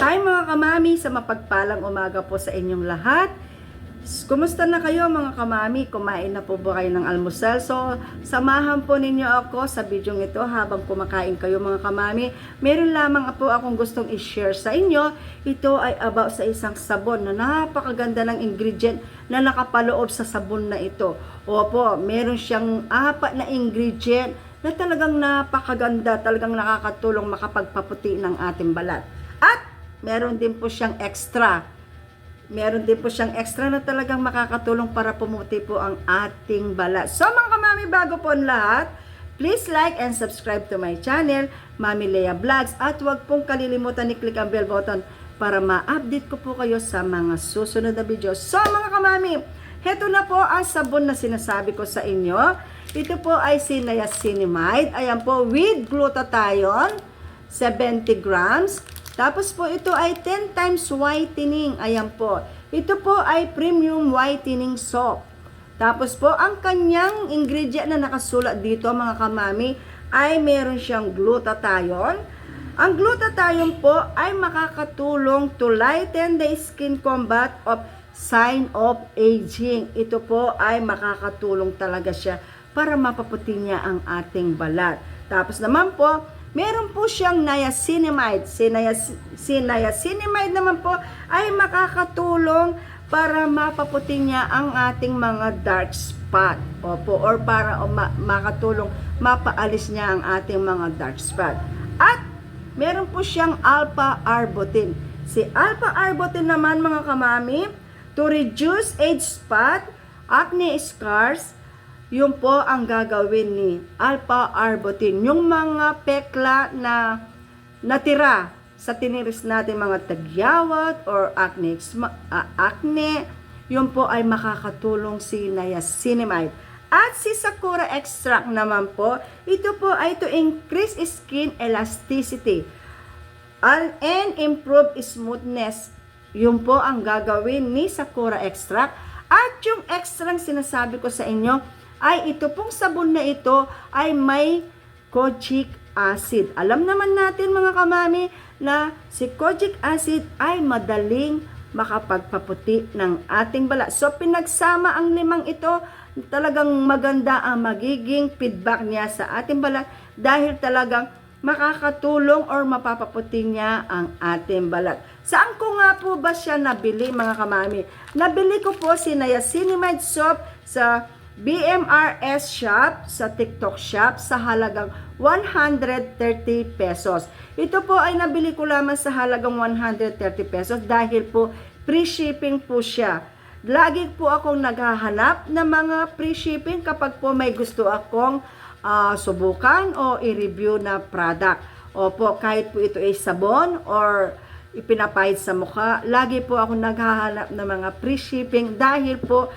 Hi mga kamami, sa mapagpalang umaga po sa inyong lahat. Kumusta na kayo mga kamami? Kumain na po ba kayo ng almusal? So, samahan po ninyo ako sa video ito habang kumakain kayo mga kamami. Meron lamang po akong gustong i-share sa inyo. Ito ay about sa isang sabon na napakaganda ng ingredient na nakapaloob sa sabon na ito. Opo, meron siyang apat na ingredient na talagang napakaganda, talagang nakakatulong makapagpaputi ng ating balat. Meron din po siyang extra meron din po siyang extra na talagang makakatulong para pumuti po ang ating balat. So mga kamami, bago po ang lahat, please like and subscribe to my channel, Mami Lea Vlogs, at huwag pong kalilimutan ni-click ang bell button para ma-update ko po kayo sa mga susunod na video. So mga kamami, heto na po ang sabon na sinasabi ko sa inyo. Ito po ay si Niacinamide. Ayan po, with glutathione, 70 grams. Tapos po ito ay 10 times whitening. Ayan po. Ito po ay premium whitening soap. Tapos po ang kanyang ingredient na nakasulat dito mga kamami ay meron siyang glutathione. Ang glutathione po ay makakatulong to lighten the skin combat of sign of aging. Ito po ay makakatulong talaga siya para mapaputi niya ang ating balat. Tapos naman po, Meron po siyang niacinamide. Si, niac- si niacinamide naman po ay makakatulong para mapaputi niya ang ating mga dark spot. Opo, or para o, ma- makatulong mapaalis niya ang ating mga dark spot. At meron po siyang alpha arbutin. Si alpha arbutin naman mga kamami to reduce age spot, acne scars, yun po ang gagawin ni alpha arbutin. Yung mga pekla na natira sa tiniris natin mga tagyawat or acne, ah, acne, yun po ay makakatulong si niacinamide. At si Sakura extract naman po, ito po ay to increase skin elasticity and improve smoothness. Yun po ang gagawin ni Sakura extract. At yung extract sinasabi ko sa inyo, ay ito pong sabon na ito ay may kojic acid. Alam naman natin mga kamami na si kojic acid ay madaling makapagpaputi ng ating balat. So pinagsama ang limang ito, talagang maganda ang magiging feedback niya sa ating balat dahil talagang makakatulong or mapapaputi niya ang ating balat. Saan ko nga po ba siya nabili mga kamami? Nabili ko po si Niacinamide Soap sa BMRS Shop sa TikTok Shop sa halagang 130 pesos. Ito po ay nabili ko lamang sa halagang 130 pesos dahil po free shipping po siya. Lagi po akong naghahanap ng mga free shipping kapag po may gusto akong ah, subukan o i-review na product. Opo, kahit po ito ay sabon or ipinapahid sa mukha, lagi po ako naghahanap ng mga free shipping dahil po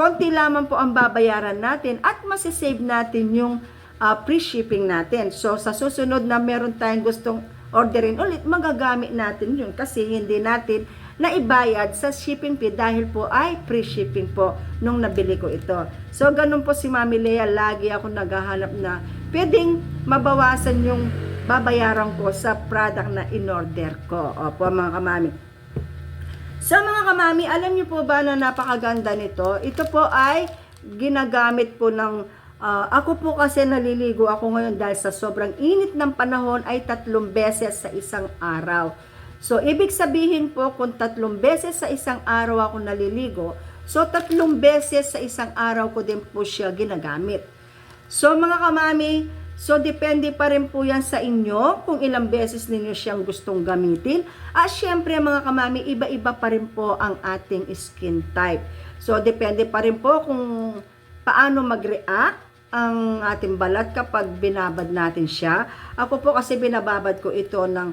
konti lamang po ang babayaran natin at masisave natin yung uh, free shipping natin. So, sa susunod na meron tayong gustong orderin ulit, magagamit natin yun kasi hindi natin naibayad sa shipping fee dahil po ay free shipping po nung nabili ko ito. So, ganun po si Mami Lea, lagi ako naghahanap na pwedeng mabawasan yung babayaran ko sa product na in-order ko. Opo, mga kamami. Sa mga kamami, alam niyo po ba na napakaganda nito? Ito po ay ginagamit po ng ah, ako po kasi naliligo ako ngayon dahil sa sobrang init ng panahon ay tatlong beses sa isang araw. So, ibig sabihin po kung tatlong beses sa isang araw ako naliligo, so tatlong beses sa isang araw ko din po siya ginagamit. So mga kamami, so depende pa rin po yan sa inyo kung ilang beses ninyo siyang gustong gamitin. At syempre mga kamami, iba-iba pa rin po ang ating skin type. So depende pa rin po kung paano mag-react ang ating balat kapag binabad natin siya. Ako po kasi binababad ko ito ng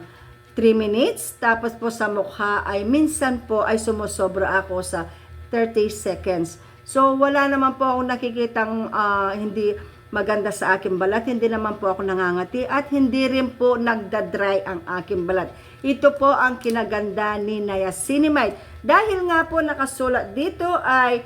3 minutes. Tapos po sa mukha ay minsan po ay sumusobra ako sa 30 seconds. So wala naman po akong nakikitang ah, hindi maganda sa aking balat. Hindi naman po ako nangangati at hindi rin po nagda-dry ang aking balat. Ito po ang kinaganda ni Niacinamide. Dahil nga po nakasulat dito ay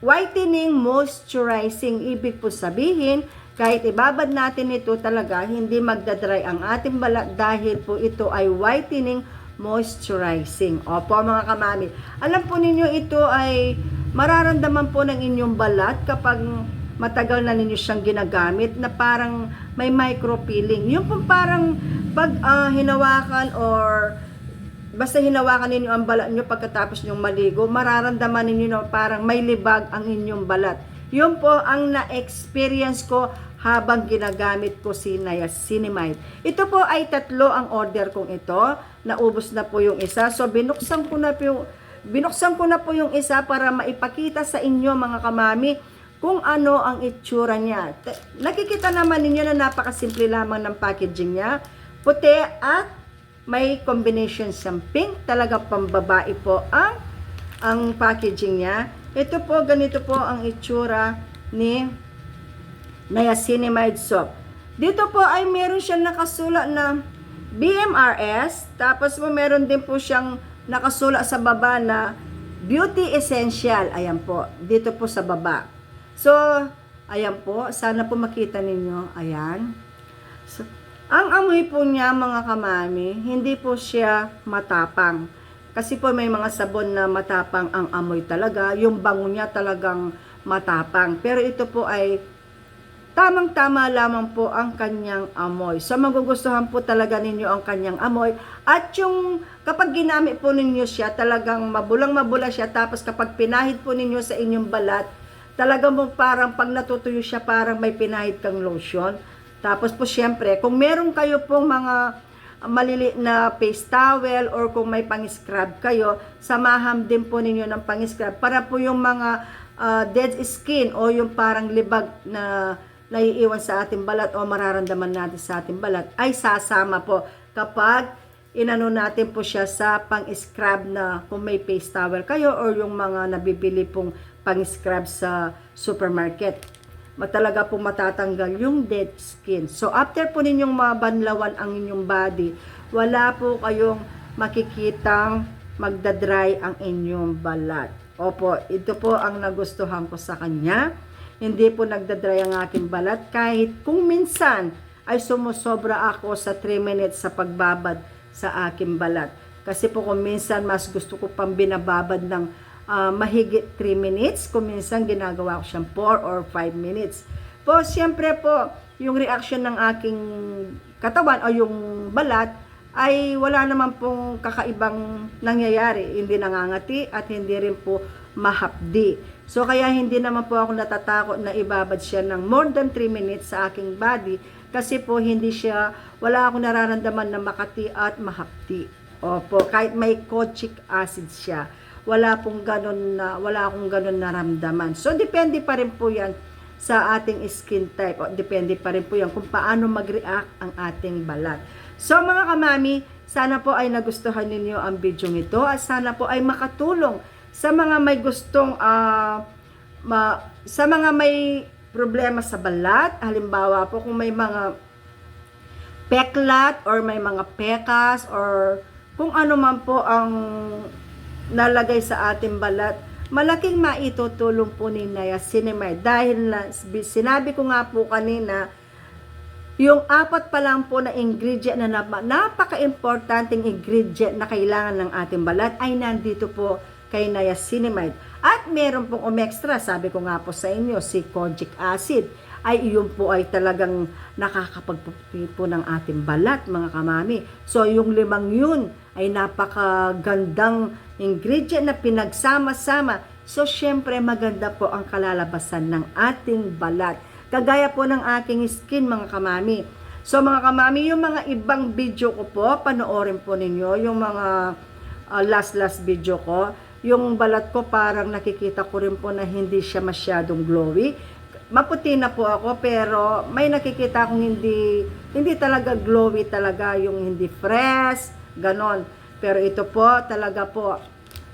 whitening moisturizing. Ibig po sabihin, kahit ibabad natin ito talaga, hindi magdadry ang ating balat dahil po ito ay whitening moisturizing. Opo mga kamami. Alam po ninyo ito ay mararamdaman po ng inyong balat kapag matagal na ninyo siyang ginagamit na parang may micro peeling. Yung po parang pag ah, hinawakan or basta hinawakan ninyo ang balat nyo pagkatapos nyong maligo, mararamdaman ninyo na parang may libag ang inyong balat. Yun po ang na-experience ko habang ginagamit ko si niacinamide. Ito po ay tatlo ang order kong ito. Naubos na po yung isa. So binuksan ko na po binuksan ko na po yung isa para maipakita sa inyo mga kamami kung ano ang itsura niya. Nakikita naman ninyo na napakasimple lamang ng packaging niya. Puti at may combination siyang pink. Talaga pambabae po ang ang packaging niya. Ito po, ganito po ang itsura ni niacinamide soap. Dito po ay meron siyang nakasulat na BMRS. Tapos po meron din po siyang nakasulat sa baba na Beauty Essential. Ayan po. Dito po sa baba. So, ayan po. Sana po makita ninyo. Ayan. So, ang amoy po niya mga kamami, hindi po siya matapang. Kasi po may mga sabon na matapang ang amoy talaga. Yung bango niya talagang matapang. Pero ito po ay tamang-tama lamang po ang kanyang amoy. So magugustuhan po talaga ninyo ang kanyang amoy. At yung kapag ginamit po ninyo siya, talagang mabulang-mabula siya. Tapos kapag pinahid po ninyo sa inyong balat, talagang mo parang pag natutuyo siya, parang may pinahid kang lotion. Tapos po syempre, kung meron kayo pong mga maliliit na face towel or kung may pang-scrub kayo, samahan din po ninyo ng pang-scrub para po yung mga ah, dead skin o yung parang libag na naiiwan sa ating balat o mararamdaman natin sa ating balat ay sasama po kapag inano natin po siya sa pang-scrub na kung may face towel kayo or yung mga nabibili pong pang-scrub sa supermarket matalaga po matatanggal yung dead skin. So, after po ninyong mabanlawan ang inyong body, wala po kayong makikitang magdadry ang inyong balat. Opo, ito po ang nagustuhan ko sa kanya. Hindi po nagdadry ang aking balat kahit kung minsan ay sumusobra ako sa 3 minutes sa pagbabad sa aking balat. Kasi po kung minsan mas gusto ko pang binababad ng ah, mahigit 3 minutes. Kung minsan ginagawa ko siyang 4 or 5 minutes. Po, siyempre po, yung reaction ng aking katawan o yung balat ay wala naman pong kakaibang nangyayari. Hindi nangangati at hindi rin po mahapdi. So kaya hindi naman po ako natatakot na ibabad siya ng more than 3 minutes sa aking body kasi po hindi siya, wala akong nararamdaman na makati at mahapdi. Opo, kahit may kochic acid siya wala pong ganun na wala akong ganun naramdaman. So depende pa rin po 'yan sa ating skin type. O, depende pa rin po 'yan kung paano mag-react ang ating balat. So mga kamami, sana po ay nagustuhan ninyo ang video ito at sana po ay makatulong sa mga may gustong ah, ma- sa mga may problema sa balat. Halimbawa po kung may mga peklat or may mga pekas or kung ano man po ang nalagay sa ating balat, malaking maitutulong po ni niacinamide dahil na, sinabi ko nga po kanina yung apat pa lang po na ingredient na nap- napaka-importanting ingredient na kailangan ng ating balat ay nandito po kay niacinamide. At meron pong omextra, sabi ko nga po sa inyo, si kojic acid ay iyon po ay talagang nakakapagpupi po ng ating balat, mga kamami. So, yung limang yun ay napakagandang ingredient na pinagsama-sama. So, syempre, maganda po ang kalalabasan ng ating balat. Kagaya po ng aking skin, mga kamami. So, mga kamami, yung mga ibang video ko po, panoorin po ninyo, yung mga uh, last-last video ko, yung balat ko parang nakikita ko rin po na hindi siya masyadong glowy. Maputi na po ako pero may nakikita akong hindi hindi talaga glowy talaga yung hindi fresh, ganon. Pero ito po talaga po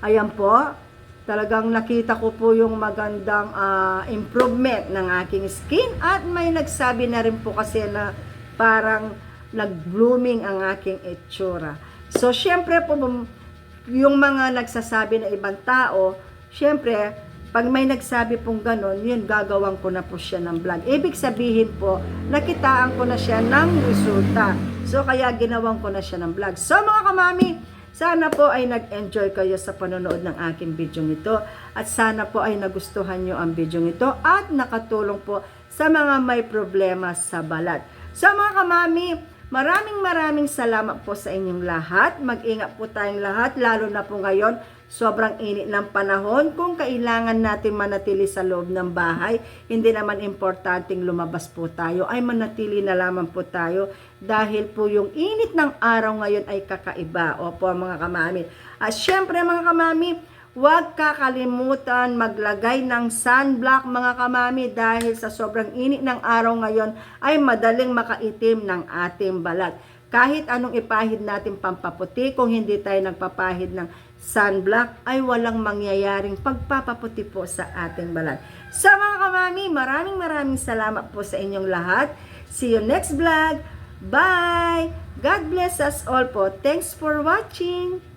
ayan po talagang nakita ko po yung magandang ah, improvement ng aking skin at may nagsabi na rin po kasi na parang nag-blooming ang aking itsura. So, syempre po, yung mga nagsasabi na ibang tao, syempre, Pag may nagsabi pong ganon, yun, gagawin ko na po siya ng vlog. Ibig sabihin po, nakitaan ko na siya ng resulta. So, kaya ginawan ko na siya ng vlog. So, mga kamami, sana po ay nag-enjoy kayo sa panonood ng aking video ito. At sana po ay nagustuhan nyo ang video ito at nakatulong po sa mga may problema sa balat. So, mga kamami, Maraming maraming salamat po sa inyong lahat. Mag-ingat po tayong lahat, lalo na po ngayon, sobrang init ng panahon. Kung kailangan natin manatili sa loob ng bahay, hindi naman importanteng lumabas po tayo, ay manatili na lamang po tayo dahil po yung init ng araw ngayon ay kakaiba. Opo mga kamami. At syempre mga kamami, Huwag kakalimutan maglagay ng sunblock mga kamami dahil sa sobrang init ng araw ngayon ay madaling makaitim ng ating balat. Kahit anong ipahid natin pampaputi, kung hindi tayo nagpapahid ng sunblock, ay walang mangyayaring pagpapaputi po sa ating balat. Sa mga kamami, maraming maraming salamat po sa inyong lahat. See you next vlog. Bye! God bless us all po. Thanks for watching.